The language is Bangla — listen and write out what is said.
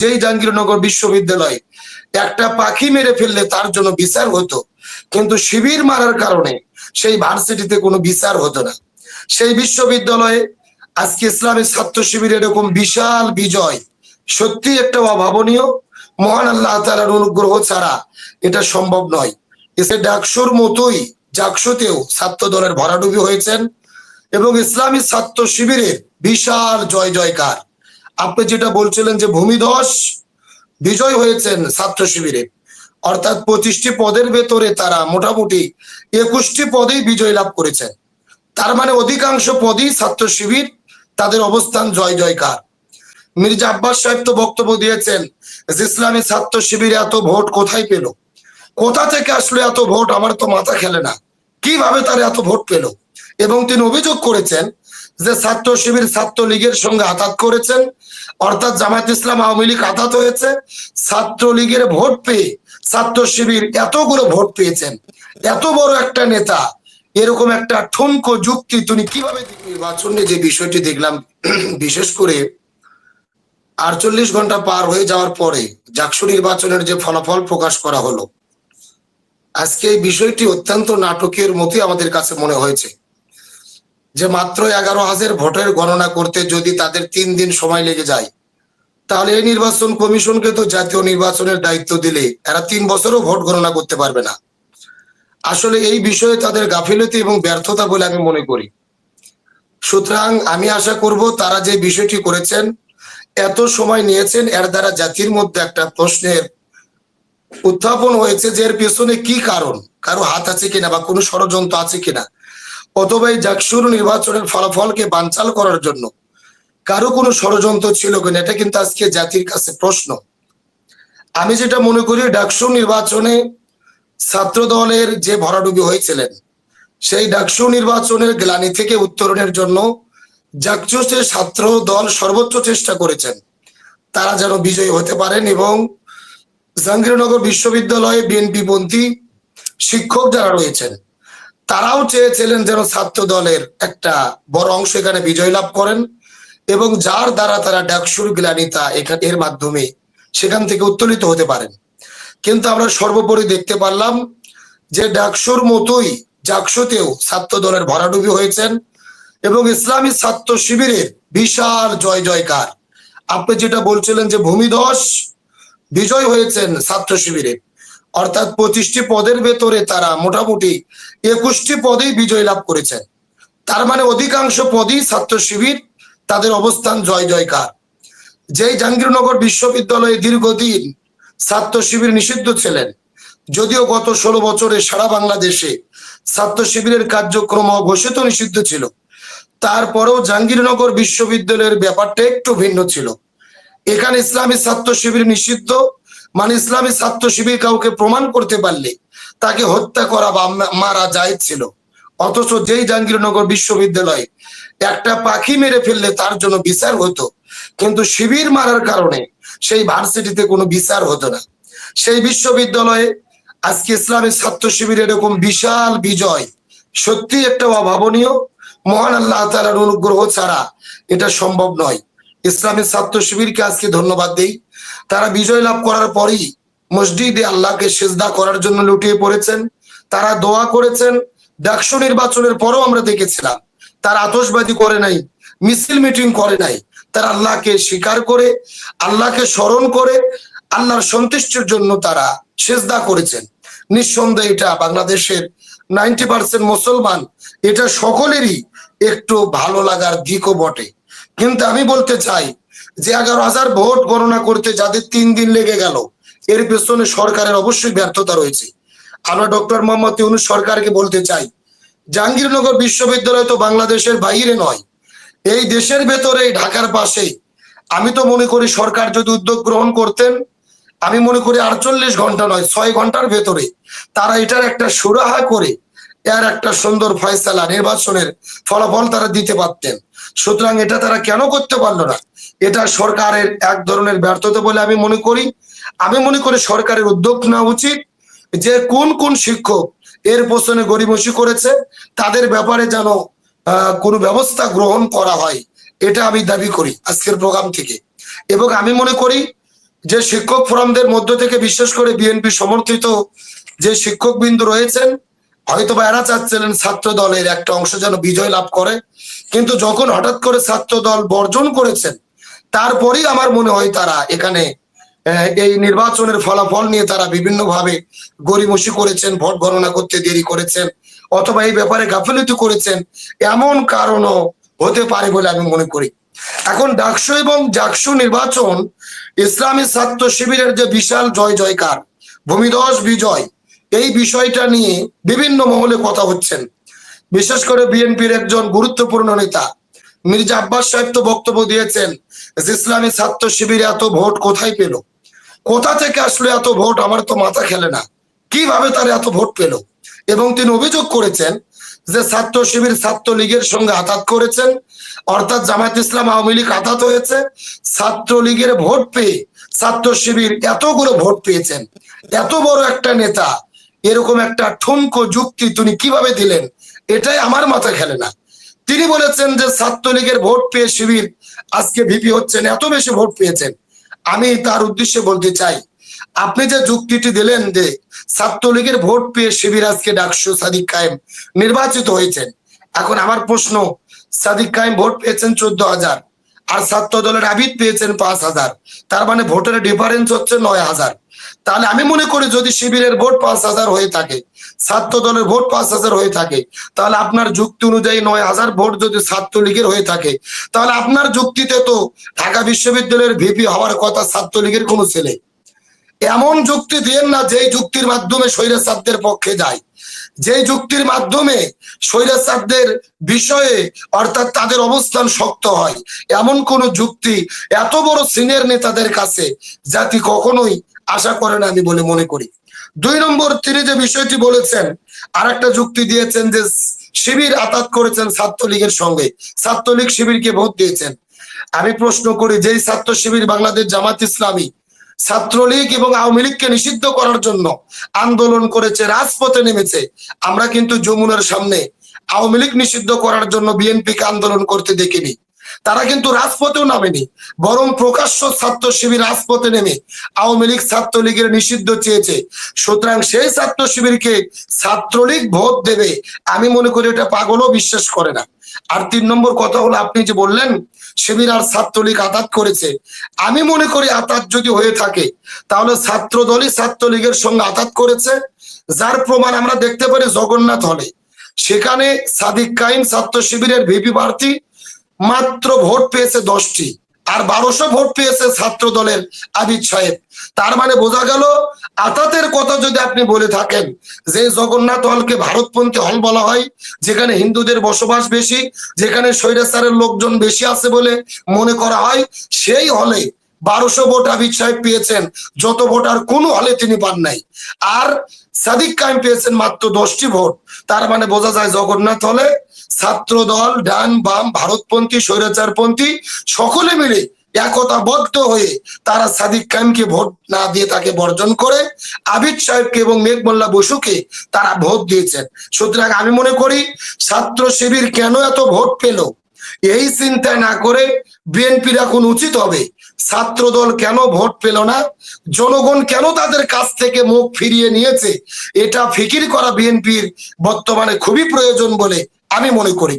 যেই জাহাঙ্গীরনগর বিশ্ববিদ্যালয় একটা পাখি মেরে ফেললে তার জন্য বিচার হতো। কিন্তু শিবির মারার কারণে সেই ভার্সিটিতে কোনো বিচার হতো না। সেই বিশ্ববিদ্যালয়ে আজকে ইসলামী ছাত্র শিবির এরকম বিশাল বিজয় সত্যি একটা অভাবনীয়, মহান আল্লাহ তালার অনুগ্রহ ছাড়া এটা সম্ভব নয়। এসে ডাকসুর মতোই জাকসুতেও ছাত্র দলের ভরাডুবি হয়েছেন এবং ইসলামী ছাত্র শিবিরের বিশাল জয় জয়কার আপনি যেটা বলছিলেন যে ভূমিধস বিজয় হয়েছেন ছাত্র শিবিরে, অর্থাৎ পঁচিশটি পদের ভেতরে তারা মোটামুটি একুশটি পদেই বিজয় লাভ করেছেন। তার মানে অধিকাংশ পদেই ছাত্র শিবির, তাদের অবস্থান জয় জয়কার। মির্জা আব্বাস সাহেব তো বক্তব্য দিয়েছেন যে ইসলামী ছাত্র শিবিরে এত ভোট কোথায় পেল? কোথা থেকে আসলে এত ভোট? আমার তো মাথা খেলে না। কীভাবে তারা এত ভোট পেল? এবং তিনি অভিযোগ করেছেন যে ছাত্র শিবির ছাত্র লীগের সঙ্গে আঘাত করেছেন, অর্থাৎ জামায়াত ইসলাম আওয়ামী লীগ আঘাত হয়েছে ছাত্র লীগের ভোট পেয়ে ছাত্র শিবির এতগুলো ভোট পেয়েছেন, এত বড় একটা নেতা, এরকম একটা ঠুনকো যুক্তি তুমি কীভাবে নির্বাচনে যে বিষয়টি দেখলাম, বিশেষ করে আটচল্লিশ ঘণ্টা পার হয়ে যাওয়ার পরে জাকসু নির্বাচনের যে ফলাফল প্রকাশ করা হলো, আজকে এই বিষয়টি অত্যন্ত নাটকের মতোই আমাদের কাছে মনে হয়েছে। যে মাত্র এগারো হাজার ভোটের গণনা করতে যদি তাদের তিন দিন সময় লেগে যায়, তাহলে এই নির্বাচন কমিশনকে তো জাতীয় নির্বাচনের দায়িত্ব দিলে এরা তিন বছরও ভোট গণনা করতে পারবে না। আসলে এই বিষয়ে তাদের গাফিলতি এবং ব্যর্থতা বলে আমি মনে করি। সুতরাং আমি আশা করব তারা যে বিষয়টি করেছেন, এত সময় নিয়েছেন, এর দ্বারা জাতির মধ্যে একটা প্রশ্নের উত্থাপন হয়েছে যে এর পেছনে কি কারণ? কারও হাত আছে কিনা বা কোনো ষড়যন্ত্র আছে কিনা? অথবা এই জাকসুর নির্বাচনের ফলাফলকে বানচাল করার জন্য। কারও কোনো ষড়যন্ত্র ছিল কিনা, এটা কিন্তু আজকে জাতির কাছে প্রশ্ন। আমি যেটা মনে করি, ডাকসু নির্বাচনে ছাত্র দলের যে ভরাডুবি হয়েছিলেন, সেই ডাকসু নির্বাচনের গ্লানি থেকে উত্তরণের জন্য জাকচুসের ছাত্র দল সর্বোচ্চ চেষ্টা করেছেন, তারা যেন বিজয়ী হতে পারেন এবং জাহাঙ্গীরনগর বিশ্ববিদ্যালয়ে বিএনপি পন্থী শিক্ষক যারা রয়েছেন তারাও চেয়েছিলেন যেন ছাত্র দলের একটা বড় অংশ এখানে বিজয় লাভ করেন এবং যার দ্বারা তারা ডাকসুর গ্লানিতা এখানে এর মাধ্যমে সেখান থেকে উত্তোলিত হতে পারেন। কিন্তু আমরা সর্বোপরি দেখতে পারলাম যে ডাকসুর মতোই জাকসুতেও ছাত্র দলের ভরাডুবি হয়েছেন এবং ইসলামী ছাত্র শিবিরের বিশাল জয় জয়কার। আপনি যেটা বলছিলেন যে ভূমিধস বিজয় হয়েছেন ছাত্র শিবিরে। অর্থাৎ পঁচিশটি পদের ভেতরে তারা মোটামুটি একুশটি পদেই বিজয় লাভ করেছেন তার মানে অধিকাংশ পদেই ছাত্র শিবির, তাদের অবস্থান জয় জয়কার। যেই জাহাঙ্গীরনগর বিশ্ববিদ্যালয়ে দীর্ঘদিন ছাত্র শিবির নিষিদ্ধ ছিলেন, যদিও গত ষোলো বছরে সারা বাংলাদেশে ছাত্র শিবিরের কার্যক্রম অঘোষিত নিষিদ্ধ ছিল। তারপরেও জাহাঙ্গীরনগর বিশ্ববিদ্যালয়ের ব্যাপারটা একটু ভিন্ন ছিল। এখানে ইসলামী ছাত্র শিবির নিষিদ্ধ মানে ইসলামী ছাত্র শিবির কাউকে প্রমাণ করতে পারলে তাকে হত্যা করা বা মারা যায় ছিল। অথচ যেই জাহাঙ্গীরনগর বিশ্ববিদ্যালয়ে একটা পাখি মেরে ফেললে তার জন্য বিচার হতো, কিন্তু শিবির মারার কারণে সেই ভার্সিটিতে কোনো বিচার হতো না। সেই বিশ্ববিদ্যালয়ে আজকে ইসলামী ছাত্র শিবির এরকম বিশাল বিজয়, সত্যি একটা অভাবনীয়, মহান আল্লাহ তালার অনুগ্রহ ছাড়া এটা সম্ভব নয়। ইসলামী ছাত্র শিবিরকে আজকে ধন্যবাদ দেই। তারা বিজয় লাভ করার পরেই মসজিদে আল্লাহকে সেজদা করার জন্য লুটিয়ে পড়েছেন। তারা দোয়া করেছেন। ডাকসু নির্বাচনের পরও আমরা দেখেছিলাম। তারা আতসবাজি করে নাই, মিছিল মিটিং করে নাই। তারা আল্লাহকে স্বীকার করে, আল্লাহকে স্মরণ করে, আল্লাহর সন্তুষ্টির জন্য তারা সেজদা করেছেন। নিঃসন্দেহে এটা বাংলাদেশের নাইনটি পার্সেন্ট মুসলমান, এটা সকলেরই একটু ভালো লাগার দিকও বটে। কিন্তু আমি বলতে চাই যে এগারো হাজার ভোট গণনা করতে যাদের তিন দিন লেগে গেল, এর পেছনে সরকারের অবশ্যই ব্যর্থতা রয়েছে। আমরা ডক্টর মোহাম্মদ ইউনুস সরকারকে বলতে চাই, জাহাঙ্গীরনগর বিশ্ববিদ্যালয় তো বাংলাদেশের বাইরে নয়। এই দেশের ভেতরে, ঢাকার পাশে। আমি তো মনে করি সরকার যদি উদ্যোগ গ্রহণ করতেন, আমি মনে করি আটচল্লিশ ঘণ্টা নয়, ছয় ঘণ্টার ভেতরে, তারা এটার একটা সুরাহা করে এর একটা সুন্দর ফয়সালা নির্বাচনের ফলাফল তারা দিতে পারতেন। সুতরাং এটা তারা কেন করতে পারল না? এটা সরকারের এক ধরনের ব্যর্থতা বলে আমি মনে করি। আমি মনে করি সরকারের উদ্যোগ নেওয়া উচিত যে কোন কোন শিক্ষক এর পেছনে গরিবসী করেছে, তাদের ব্যাপারে যেন কোনো ব্যবস্থা গ্রহণ করা হয়, এটা আমি দাবি করি আজকের প্রোগ্রাম থেকে। এবং আমি মনে করি যে শিক্ষক ফোরামদের মধ্য থেকে বিশেষ করে বিএনপি সমর্থিত যে শিক্ষক বিন্দু রয়েছেন হয়তো বা এরা চাচ্ছিলেন ছাত্র দলের একটা অংশ যেন বিজয় লাভ করে, কিন্তু যখন হঠাৎ করে ছাত্র দল বর্জন করেছেন, তারপরেই আমার মনে হয় তারা এখানে এই নির্বাচনের ফলাফল নিয়ে তারা বিভিন্নভাবে গরিমসি করেছেন, ভোট গণনা করতে দেরি করেছেন, অথবা এই ব্যাপারে গাফিলতি করেছেন, এমন কারণও হতে পারে বলে আমি মনে করি। এখন ডাকসু এবং জাকসু নির্বাচন ইসলামী ছাত্র শিবিরের যে বিশাল জয় জয়কার ভূমিদস বিজয় এই বিষয়টা নিয়ে বিভিন্ন মহলে কথা হচ্ছেন। বিশেষ করে বিএনপির একজন গুরুত্বপূর্ণ নেতা। মির্জা আব্বাস সাহেব তো বক্তব্য দিয়েছেন যে, ইসলামী ছাত্র শিবিরে এত ভোট কোথায় পেল? কোথা থেকে আসলে এত ভোট? আমার তো মাথা খেলে না। কীভাবে তারা এত ভোট পেল? এবং তিনি অভিযোগ করেছেন যে, ছাত্র শিবির ছাত্র লীগের সঙ্গে আঘাত করেছেন। অর্থাৎ জামাত ইসলাম আওয়ামী লীগ আঘাত হয়েছে। ছাত্র লীগের ভোট পেয়ে ছাত্র শিবির এতগুলো ভোট পেয়েছেন। এত বড় একটা নেতা এরকম একটা ঠুনকো যুক্তি তিনি কীভাবে দিলেন, এটাই আমার মাথা খেলে না। তিনি বলেছেন যে, ছাত্রলীগের ভোট পেয়ে শিবির, আজকে ভিপি হচ্ছেন, এত বেশি ভোট পেয়েছেন। আমি তার উদ্দেশ্যে বলতে চাই, আপনি যে যুক্তিটি দিলেন যে, ছাত্রলীগের ভোট পেয়ে শিবির আজকে ডাকসু সাদিক কায়েম নির্বাচিত হয়েছেন। এখন আমার প্রশ্ন, সাদিক কায়েম ভোট পেয়েছেন চোদ্দ হাজার। আর ছাত্র দলের আবিদ পেয়েছেন পাঁচ হাজার। তার মানে ভোটের ডিফারেন্স হচ্ছে নয় হাজার। তাহলে আমি মনে করি যদি শিবিরের ভোট পাঁচ হাজার হয়ে থাকে ছাত্র দলের ভোট পাঁচ হাজার হয়ে থাকে, তাহলে আপনার যুক্তি অনুযায়ী নয় হাজার ভোট যদি ছাত্রলীগের হয়ে থাকে, তাহলে আপনার যুক্তিতে তো ঢাকা বিশ্ববিদ্যালয়ের ভিপি হওয়ার কথা ছাত্রলীগের কোনো ছেলে। এমন যুক্তি দিয়েন না যেই যুক্তির মাধ্যমে স্বৈরাচারদের পক্ষে যায়। যেই যুক্তির মাধ্যমে স্বৈরাচারদের বিষয়ে অর্থাৎ তাদের অবস্থান শক্ত হয়, এমন কোন যুক্তি এত বড় সিনিয়র নেতাদের কাছে জাতি কখনোই আশা করে না আমি বলে মনে করি। দুই নম্বর, তিনি যে বিষয়টি বলেছেন আর একটা যুক্তি দিয়েছেন যে শিবির আতাত করেছেন ছাত্রলীগের সঙ্গে। ছাত্রলীগ শিবিরকে ভোট দিয়েছেন। আমি প্রশ্ন করি, যেই ছাত্র শিবির বাংলাদেশ জামাত ইসলামী ছাত্রলীগ এবং আওয়ামী লীগকে নিষিদ্ধ করার জন্য আন্দোলন করেছে, রাজপথে নেমেছে। আমরা কিন্তু যমুনার সামনে আওয়ামী লীগ নিষিদ্ধ করার জন্য বিএনপিকে আন্দোলন করতে দেখিনি। তারা কিন্তু রাজপথেও নামেনি, বরং প্রকাশ্য ছাত্র শিবির রাজপথে নেমে আওয়ামী লীগ ছাত্রলীগের নিষিদ্ধ চেয়েছে। সুতরাং সেই ছাত্র শিবিরকে ছাত্রলীগ ভোট দেবে, আমি মনে করি এটা পাগলও বিশ্বাস করে না। আর তিন নম্বর কথা হলো, আপনি যে বললেন আর ছাত্রলীগ আতাত করেছে। আমি মনে করি আতাত যদি হয়ে থাকে, তাহলে ছাত্র দলই ছাত্রলীগের সঙ্গে আতাত করেছে, যার প্রমাণ আমরা দেখতে পারি জগন্নাথ হলে। সেখানে সাদিক কাইম ছাত্র শিবিরের ভিপি প্রার্থী মাত্র ভোট পেয়েছে দশটি। আর বারোশো ভোট পেয়েছে ছাত্র দলের আবিদ সাহেব। তার মানে বোঝা গেল, আতাতের কথা যদি আপনি বলে থাকেন যে জগন্নাথ হলকে ভারতপন্থী হল বলা হয়, যেখানে হিন্দুদের বসবাস বেশি, যেখানে স্বৈরাচারের লোকজন বেশি আছে বলে মনে করা হয়, সেই হলে বারোশো ভোট আবিদ সাহেব পেয়েছেন, যত ভোট আর কোনো হলে তিনি পান নাই। আর সাদিক কাইম পেয়েছেন মাত্র দশটি ভোট, তার মানে বোঝা যায় জগন্নাথ হলে ছাত্র দল, ডান, বাম, ভারতপন্থী, স্বৈরাচারপন্থী, সকলে মিলে একতাবদ্ধ হয়ে তারা সাদিক কাইমকে ভোট না দিয়ে তাকে বর্জন করে, আবিদ সাহেবকে এবং মেঘমোল্লা বসুকে তারা ভোট দিয়েছেন। সুতরাং আমি মনে করি ছাত্র শিবির কেন এত ভোট পেল? এই চিন্তা না করে বিএনপির এখন উচিত হবে ছাত্র দল কেন ভোট পেল না? জনগণ কেন তাদের কাছ থেকে মুখ ফিরিয়ে নিয়েছে? এটা ফিকির করা বিএনপির বর্তমানে খুবই প্রয়োজন বলে আমি মনে করি।